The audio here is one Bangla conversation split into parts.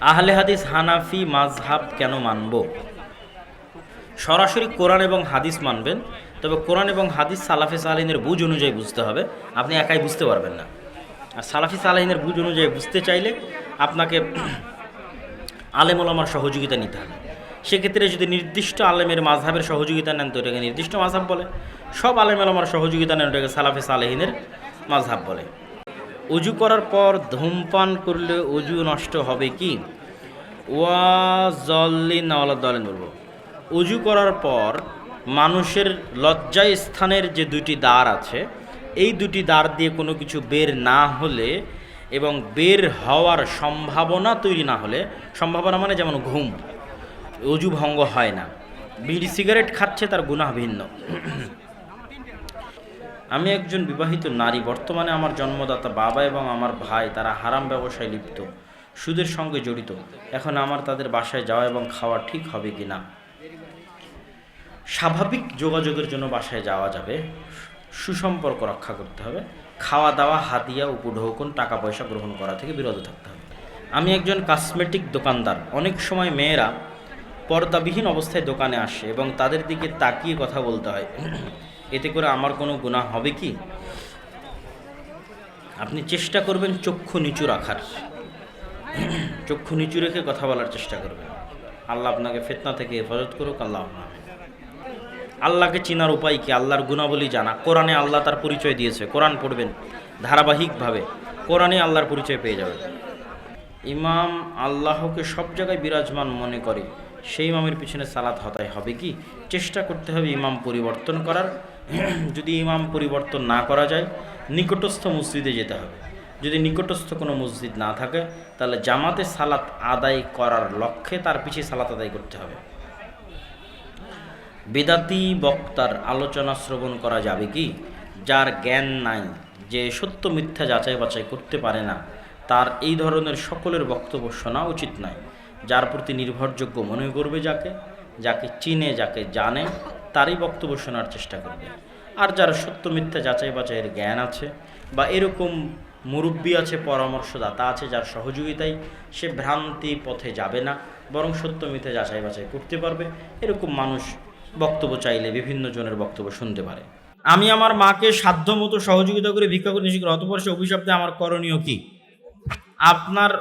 আহলে হাদিস হানাফি মাযহাব কেন মানব? সরাসরি কোরআন এবং হাদিস মানবেন, তবে কোরআন এবং হাদিস সালাফি সালাহিনের বুঝ অনুযায়ী বুঝতে হবে, আপনি একাই বুঝতে পারবেন না। আর সালাফি সালাহিনের বুঝ অনুযায়ী বুঝতে চাইলে আপনাকে আলেম ওলামার সহযোগিতা নিতে হবে। সেক্ষেত্রে যদি নির্দিষ্ট আলেমের মাঝহাবের সহযোগিতা নেন, তো এটাকে নির্দিষ্ট মাঝহাব বলে। সব আলেম ওলামার সহযোগিতা নেন ওটাকে সালাফি সালেহিনের মাঝহাব বলে। উজু করার পর ধূমপান করলে উজু নষ্ট হবে কি? ওয়া নাওয়ালা দলেন বলব। উজু করার পর মানুষের লজ্জায় স্থানের যে দুটি দ্বার আছে, এই দুটি দ্বার দিয়ে কোনো কিছু বের না হলে এবং বের হওয়ার সম্ভাবনা তৈরি না হলে, সম্ভাবনা মানে যেমন ঘুম অজু ভঙ্গ হয় না। বিড়ি সিগারেট খাচ্ছে তার গুনাহ ভিন্ন। আমি একজন বিবাহিত নারী, বর্তমানে আমার জন্মদাতা বাবা এবং আমার ভাই তারা হারাম ব্যবসায় লিপ্ত, সুদের সঙ্গে জড়িত। এখন আমার তাদের বাসায় যাওয়া এবং খাওয়া ঠিক হবে কি না? স্বাভাবিক যোগাযোগের জন্য বাসায় যাওয়া যাবে, সুসম্পর্ক রক্ষা করতে হবে, খাওয়া দাওয়া, হাতিয়া, উপঢৌকন টাকা পয়সা গ্রহণ করা থেকে বিরত থাকতে হবে। আমি একজন কসমেটিক দোকানদার, অনেক সময় মেয়েরা পর্দাবিহীন অবস্থায় দোকানে আসে এবং তাদের দিকে তাকিয়ে কথা বলতে হয়। এতে করে আমার কোনো গুণা হবে কি? আপনি চেষ্টা করবেন চক্ষু নিচু রাখার। চক্ষু নিচু রেখে কথা বলার চেষ্টা করবেন। আল্লাহ আপনাকে ফেতনা থেকে হেফাজত করুক, আল্লাহ। আল্লাহকে চিনার উপায় কি? আল্লাহর গুণাবলী জানা। কোরআনে আল্লাহ তার পরিচয় দিয়েছে। কোরআন পড়বেন ধারাবাহিকভাবে। কোরআনে আল্লাহর পরিচয় পেয়ে যাবেন। ইমাম আল্লাহকে সব জায়গায় বিরাজমান মনে করে। সেই ইমামের পিছনে সালাত হতায় হবে কি? চেষ্টা করতে হবে ইমাম পরিবর্তন করার। যদি ইমাম পরিবর্তন না করা যায়, নিকটস্থ মসজিদে যেতে হবে। যদি নিকটস্থ কোনো মসজিদ না থাকে, তাহলে জামাতে সালাত আদায় করার লক্ষ্যে তার পিছিয়ে সালাত আদায় করতে হবে। বেদাতি বক্তার আলোচনা শ্রবণ করা যাবে কি? যার জ্ঞান নাই, যে সত্য মিথ্যা যাচাই বাছাই করতে পারে না, তার এই ধরনের সকলের বক্তব্য শোনা উচিত নয়। যার প্রতি নির্ভরযোগ্য মনে করবে যাকে যাকে চিনে, যাকে জানে তারই বক্তব্য শোনার চেষ্টা করবে। আর যার সত্য মিথ্যা যাচাই বাছাইয়ের জ্ঞান আছে বা এরকম মুরব্বী আছে, পরামর্শদাতা আছে, যার সহযোগিতায় সে ভ্রান্তি পথে যাবে না, বরং সত্য মিথ্যা যাচাই বাছাই করতে পারবে। এরকম মানুষ বক্তব্য চাইলে বিভিন্ন জনের বক্তব্য শুনতে পারে। আমি আমার মাকে সাধ্য মতো সহযোগিতা করে ভিক্ষা করে নিষিদ্ধ অতপর সে অভিশাপে আমার করণীয় কি? আপনার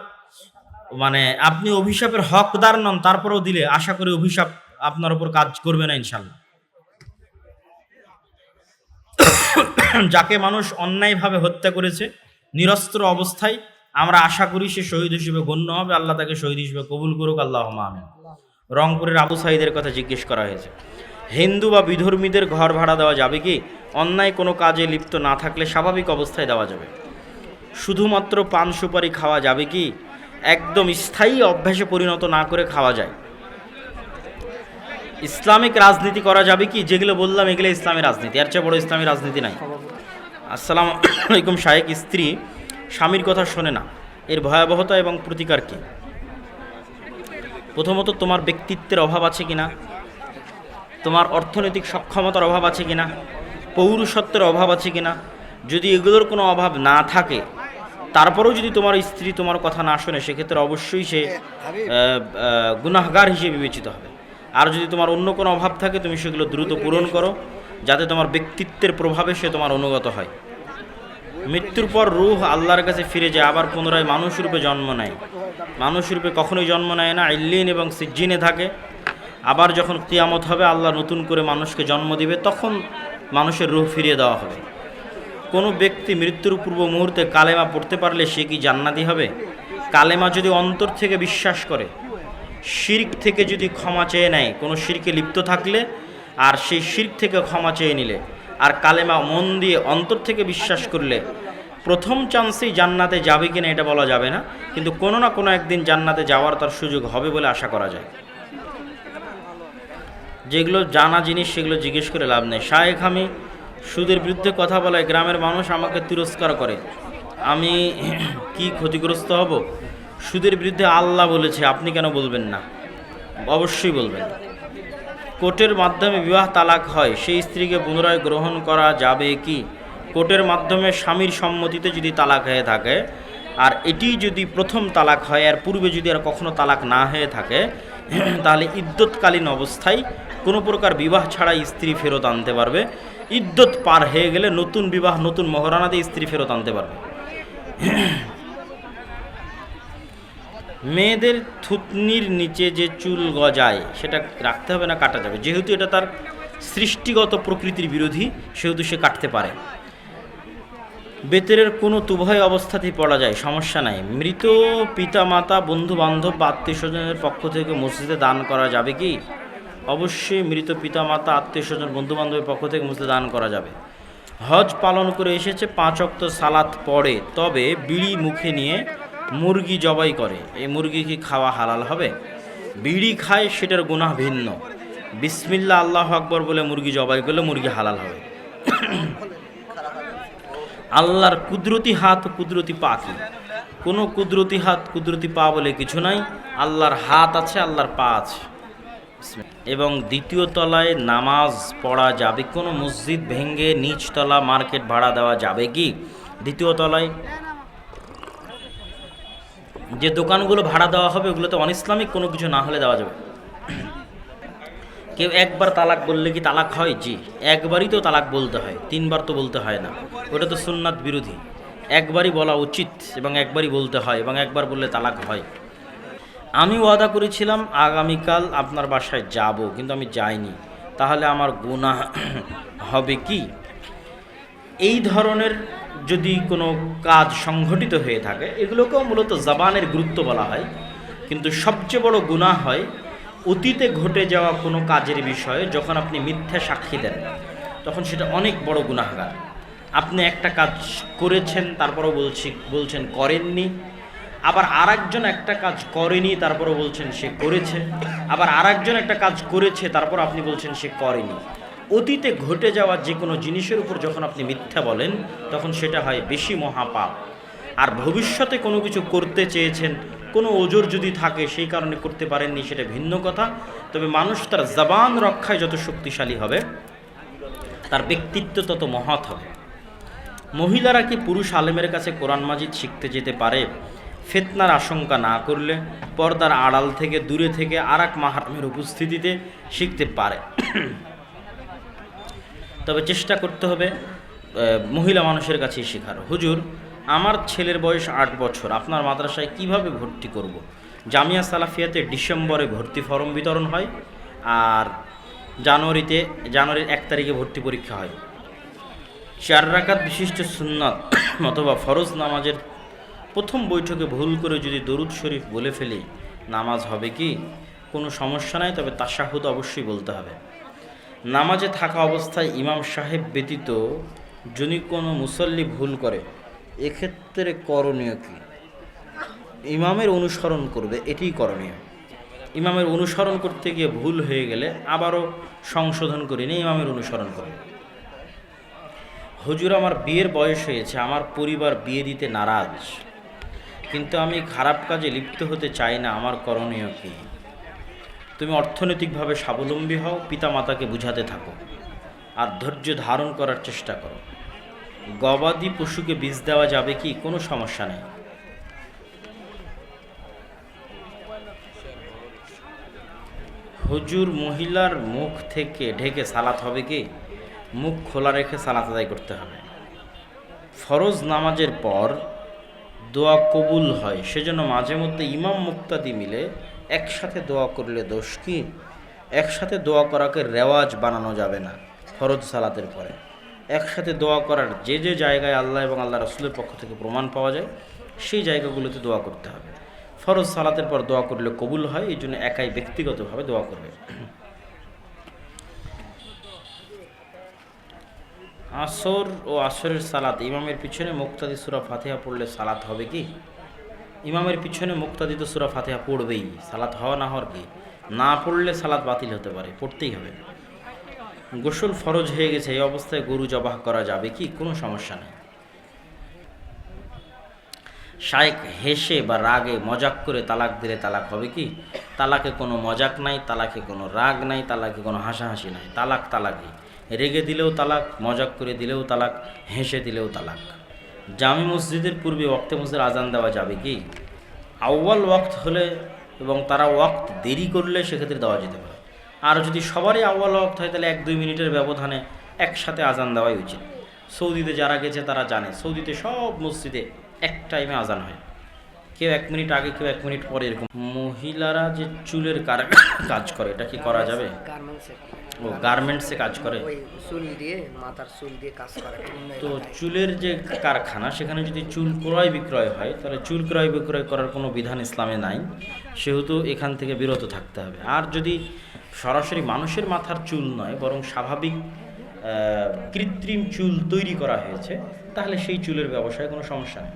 মানে আপনি অভিশাপের হকদার নন, তারপরেও দিলে আশা করি অভিশাপ আপনার উপর কাজ করবে না ইনশাল্লাহ। যাকে মানুষ অন্যায়ভাবে হত্যা করেছে, নিরস্ত্র অবস্থায়, আমরা আশা করি সে শহীদ হিসেবে গণ্য হবে। আল্লাহ তাকে শহীদ হিসেবে কবুল করুক। আল্লাহ আমিন। রংপুরের আবু সাইদের কথা জিজ্ঞেস করা হয়েছে। হিন্দু বা বিধর্মীদের ঘর ভাড়া দেওয়া যাবে কি? অন্যায় কোনো কাজে লিপ্ত না থাকলে স্বাভাবিক অবস্থায় দেওয়া যাবে। শুধুমাত্র পান সুপারি খাওয়া যাবে কি? একদম স্থায়ী অভ্যাসে পরিণত না করে খাওয়া যায়। ইসলামিক রাজনীতি করা যাবে কি? যেগুলো বললাম, এগুলো ইসলামী রাজনীতি। এর চেয়ে বড় ইসলামী রাজনীতি নাই। আসসালাম আলাইকুম শাহেক স্ত্রী স্বামীর কথা শোনে না। এর ভয়াবহতা এবং প্রতিকার কী? প্রথমত, তোমার ব্যক্তিত্বের অভাব আছে কিনা? তোমার অর্থনৈতিক সক্ষমতার অভাব আছে কিনা? পৌরুষত্বের অভাব আছে কিনা? যদি এগুলোর কোনো অভাব না থাকে, তারপরেও যদি তোমার স্ত্রী তোমার কথা না শোনে, সেক্ষেত্রে অবশ্যই সে গুনাহগার হিসেবে বিবেচিত হবে। আর যদি তোমার অন্য কোনো অভাব থাকে, তুমি সেগুলো দ্রুত পূরণ করো, যাতে তোমার ব্যক্তিত্বের প্রভাবে সে তোমার অনুগত হয়। মৃত্যুর পর রুহ আল্লাহর কাছে ফিরে যায়, আবার পুনরায় মানুষ রূপে জন্ম নেয়। মানুষ রূপে কখনোই জন্ম নেয় না ইল্লিন এবং সিজ্জিনে থাকে। আবার যখন কিয়ামত হবে, আল্লাহ নতুন করে মানুষকে জন্ম দিবে, তখন মানুষের রুহ ফিরিয়ে দেওয়া হবে। কোনো ব্যক্তি মৃত্যুর পূর্ব মুহূর্তে কালেমা পড়তে পারলে সে কি জান্নাতি হবে? কালেমা যদি অন্তর থেকে বিশ্বাস করে শির্ক থেকে যদি ক্ষমা চেয়ে নেয়, কোনো শিরকে লিপ্ত থাকলে, আর সেই শির্ক থেকে ক্ষমা চেয়ে নিলে, আর কালেমা মন দিয়ে অন্তর থেকে বিশ্বাস করলে, প্রথম চান্সেই জান্নাতে যাবে কিনা এটা বলা যাবে না, কিন্তু কোনো না কোনো একদিন জান্নাতে যাওয়ার তার সুযোগ হবে বলে আশা করা যায়। যেগুলো জানা জিনিস, সেগুলো জিজ্ঞেস করে লাভ নেই। শায়েখ আমি সুদের বিরুদ্ধে কথা বলায় গ্রামের মানুষ আমাকে তিরস্কার করে। আমি কি ক্ষতিগ্রস্ত হব? সুদের বিরুদ্ধে আল্লাহ বলেছে, আপনি কেন বলবেন না? অবশ্যই বলবেন। কোর্টের মাধ্যমে বিবাহ তালাক হয়, সেই স্ত্রীকে পুনরায় গ্রহণ করা যাবে কি? কোর্টের মাধ্যমে স্বামীর সম্মতিতে যদি তালাক হয়ে থাকে, আর এটি যদি প্রথম তালাক হয় আর পূর্বে যদি আর কখনো তালাক না হয়ে থাকে, তাহলে ইদ্যৎকালীন অবস্থায় কোনো প্রকার বিবাহ ছাড়া স্ত্রী ফেরত আনতে পারবে। ইদ্যৎ পার হয়ে গেলে নতুন বিবাহ, নতুন মহারানা দিয়ে স্ত্রী ফেরত আনতে পারবে। মেয়েদের থুতনির নিচে যে চুল গজায়, সেটা রাখতে হবে না, কাটা যাবে। যেহেতু এটা তার সৃষ্টিগত প্রকৃতির বিরোধী, সেহেতু সে কাটতে পারে। বেতের কোনো তুভয় অবস্থাতেই পড়া যায়, সমস্যা নাই। মৃত পিতা মাতা বন্ধু বান্ধব বা আত্মীয় স্বজনের পক্ষ থেকে মসজিদে দান করা যাবে কি? অবশ্যই মৃত পিতা মাতা আত্মীয় স্বজন বন্ধু বান্ধবের পক্ষ থেকে মসজিদে দান করা যাবে। হজ পালন করে এসেছে, পাঁচ অক্ত সালাত পড়ে, তবে বিড়ি মুখে নিয়ে মুরগি জবাই করে। এই মুরগি কি খাওয়া হালাল হবে? বিড়ি খায়, সেটার গুনাহ ভিন্ন। বিসমিল্লা আল্লাহ আকবর বলে মুরগি জবাই করলে মুরগি হালাল হবে। আল্লাহর কুদরতি হাত কুদরতি পা কি? কোনো কুদরতি হাত, কুদরতি পা বলে কিছু নাই। আল্লাহর হাত আছে, আল্লাহর পা আছে। এবং দ্বিতীয় তলায় নামাজ পড়া যাবে। কোনো মসজিদ ভেঙে নিচতলা মার্কেট ভাড়া দেওয়া যাবে কি? দ্বিতীয় তলায় যে দোকানগুলো ভাড়া দেওয়া হবে, ওগুলোতে অনিসলামিক কোনো কিছু না হলে দেওয়া যাবে। কেউ একবার তালাক বললে কি তালাক হয়? জি। একবারই তো তালাক বলতে হয়। তিনবার তো বলতে হয় না। ওটা তো সুন্নাত বিরোধী। একবারই বলা উচিত এবং একবারই বলতে হয় এবং একবার বললে তালাক হয়। আমি ওয়াদা করেছিলাম, আগামীকাল আপনার বাসায় যাব, কিন্তু আমি যাইনি। তাহলে আমার গুনাহ হবে কি? এই ধরনের যদি কোনো কাজ সংঘটিত হয়ে থাকে, এগুলোকেও মূলত জাবানের গুরুত্ব বলা হয়। কিন্তু সবচেয়ে বড় গুনাহ হয়, অতীতে ঘটে যাওয়া কোনো কাজের বিষয়ে যখন আপনি মিথ্যা সাক্ষী দেন, তখন সেটা অনেক বড় গুনাহগার। আপনি একটা কাজ করেছেন, তারপরও বলছি, বলছেন করেননি। আবার আরেকজন একটা কাজ করেনি, তারপরও বলছেন সে করেছে। আবার আরেকজন একটা কাজ করেছে, তারপর আপনি বলছেন সে করেনি। অতীতে ঘটে যাওয়া যে কোনো জিনিসের উপর যখন আপনি মিথ্যা বলেন, তখন সেটা হয় বেশি মহাপাপ। আর ভবিষ্যতে কোনো কিছু করতে চেয়েছেন, কোনো ওজোর যদি থাকে, সেই কারণে করতে পারেননি, সেটা ভিন্ন কথা। তবে মানুষ তার জবান রক্ষায় যত শক্তিশালী হবে, তার ব্যক্তিত্ব তত মহৎ হবে। মহিলারা কি পুরুষ আলেমের কাছে কোরআন মাজিদ শিখতে যেতে পারে? ফেতনার আশঙ্কা না করলে পর্দার আড়াল থেকে, দূরে থেকে আর এক মাহারামের উপস্থিতিতে শিখতে পারে। তবে চেষ্টা করতে হবে মহিলা মানুষের কাছেই শেখার। হুজুর, আমার ছেলের বয়স আট বছর, আপনার মাদ্রাসায় কীভাবে ভর্তি করব। জামিয়া সালাফিয়াতে ডিসেম্বরে ভর্তি ফর্ম বিতরণ হয় আর জানুয়ারিতে, জানুয়ারির এক তারিখে ভর্তি পরীক্ষা হয়। চার রাকাত বিশিষ্ট সুন্নাত অথবা ফরজ নামাজের প্রথম বৈঠকে ভুল করে যদি দরুদ শরীফ বলে ফেলি, নামাজ হবে কি? কোনো সমস্যা নাই, তবে তাশাহুদ অবশ্যই বলতে হবে। নামাজে থাকা অবস্থায় ইমাম সাহেব ব্যতীত যদি কোনো মুসল্লি ভুল করে, এক্ষেত্রে করণীয় কি? ইমামের অনুসরণ করবে, এটিই করণীয়। ইমামের অনুসরণ করতে গিয়ে ভুল হয়ে গেলে আবারও সংশোধন করে নিয়ে ইমামের অনুসরণ করবে। হজুর, আমার বিয়ের বয়স হয়েছে, আমার পরিবার বিয়ে দিতে নারাজ। কিন্তু আমি খারাপ কাজে লিপ্ত হতে চাই না, আমার করণীয় কি? তুমি অর্থনৈতিকভাবে স্বাবলম্বী হও পিতা মাতাকে বুঝাতে থাকো। আর ধৈর্য ধারণ করার চেষ্টা করো। গবাদি পশুকে বীজ দেওয়া যাবে কি? কোনো সমস্যা নেই। হুজুর মহিলার মুখ থেকে ঢেকে সালাত হবে কি? মুখ খোলা রেখে সালাত আদায় করতে হবে। ফরজ নামাজের পর দোয়া কবুল হয়, সেজন্য মাঝে মধ্যে ইমাম মুক্তাদি মিলে একসাথে দোয়া করলে দোষ কি? একসাথে দোয়া করাকে রেওয়াজ বানানো যাবে না, ফরজ সালাতের পরে। একসাথে দোয়া করার যে যে জায়গায় আল্লাহ এবং আল্লাহ রসুলের পক্ষ থেকে প্রমাণ পাওয়া যায়, সেই জায়গাগুলোতে দোয়া করতে হবে। ফরজ সালাতের পর দোয়া করলে কবুল হয়, এই জন্য একাই ব্যক্তিগতভাবে দোয়া করবে। আসর ও আসরের সালাত, ইমামের পিছনে মুক্তাদি সুরা ফাতিহা পড়লে সালাত হবে কি? ইমামের পিছনে মুক্তাদিত সুরা ফাতিহা পড়বেই, সালাত হওয়া না হওয়ার কি? না পড়লে সালাত বাতিল হতে পারে, পড়তেই হবে। গোসল ফরজ হয়ে গেছে, এই অবস্থায় গরু জবাহ করা যাবে কি? কোনো সমস্যা নেই। শায়েক হেসে বা রাগে মজাক করে তালাক দিলে তালাক হবে কি? তালাকে কোনো মজাক নাই, তালাকে কোনো রাগ নাই, তালাকে কোনো হাসাহাসি নাই। তালাক তালাকই। রেগে দিলেও তালাক, মজাক করে দিলেও তালাক, হেসে দিলেও তালাক। জামি মসজিদের পূর্বে ওয়াক্তে মসজিদের আজান দেওয়া যাবে কি? আউ্বাল ওয়াক্ত হলে এবং তারা ওয়াক্ত দেরি করলে সেক্ষেত্রে দেওয়া যেতে পারে। আর যদি সবারই আউ্বাল ওয়াক্ত হয়, তাহলে এক দুই মিনিটের ব্যবধানে একসাথে আজান দেওয়াই উচিত। সৌদিতে যারা গেছে, তারা জানে, সৌদিতে সব মসজিদে এক টাইমে আজান হয়। কেউ এক মিনিট আগে কেউ এক মিনিট পরে এরকম। মহিলারা যে চুলের কাজ করে এটা কি করা যাবে? ও গার্মেন্টসে কাজ করে? চুল দিয়ে মাথার চুল দিয়ে কাজ করে। তো চুলের যে কারখানা সেখানে যদি চুল ক্রয় বিক্রয় হয় তাহলে চুল ক্রয় বিক্রয় করার কোনো বিধান ইসলামে নাই। সেহেতু এখান থেকে বিরত থাকতে হবে। আর যদি সরাসরি মানুষের মাথার চুল নয় বরং স্বাভাবিক কৃত্রিম চুল তৈরি করা হয়েছে তাহলে সেই চুলের ব্যবসায় কোনো সমস্যা নেই।